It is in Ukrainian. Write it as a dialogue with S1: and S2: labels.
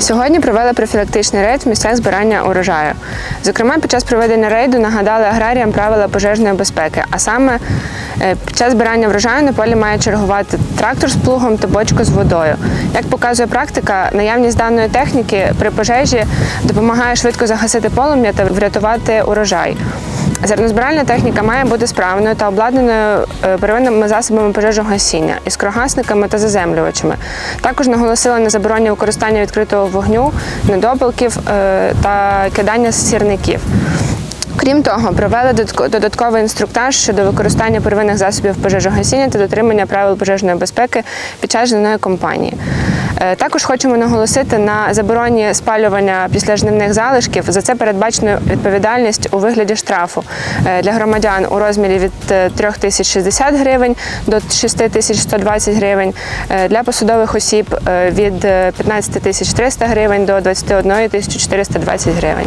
S1: Сьогодні провели профілактичний рейд в місцях збирання урожаю. Зокрема, під час проведення рейду нагадали аграріям правила пожежної безпеки, а саме е, під час збирання врожаю на полі має чергувати трактор з плугом та бочка з водою. Як показує практика, наявність даної техніки при пожежі допомагає швидко загасити полум'я та врятувати урожай. Зернозбиральна техніка має бути справною та обладнаною е, первинними засобами пожежогасіння, іскрогасниками та заземлювачами. Також наголосили на забороні використання відкритого вогню, недопалків е, та кидання сірників. Крім того, провели додатковий інструктаж щодо використання первинних засобів пожежогасіння та дотримання правил пожежної безпеки під час жнивної кампанії. Е, Також хочемо наголосити на забороні спалювання післяжнивних залишків. За це передбачено відповідальність у вигляді штрафу е, для громадян у розмірі від е, 3060 гривень до 6120 гривень, е, для посадових осіб е, від е, 15300 гривень до 21 420 гривень.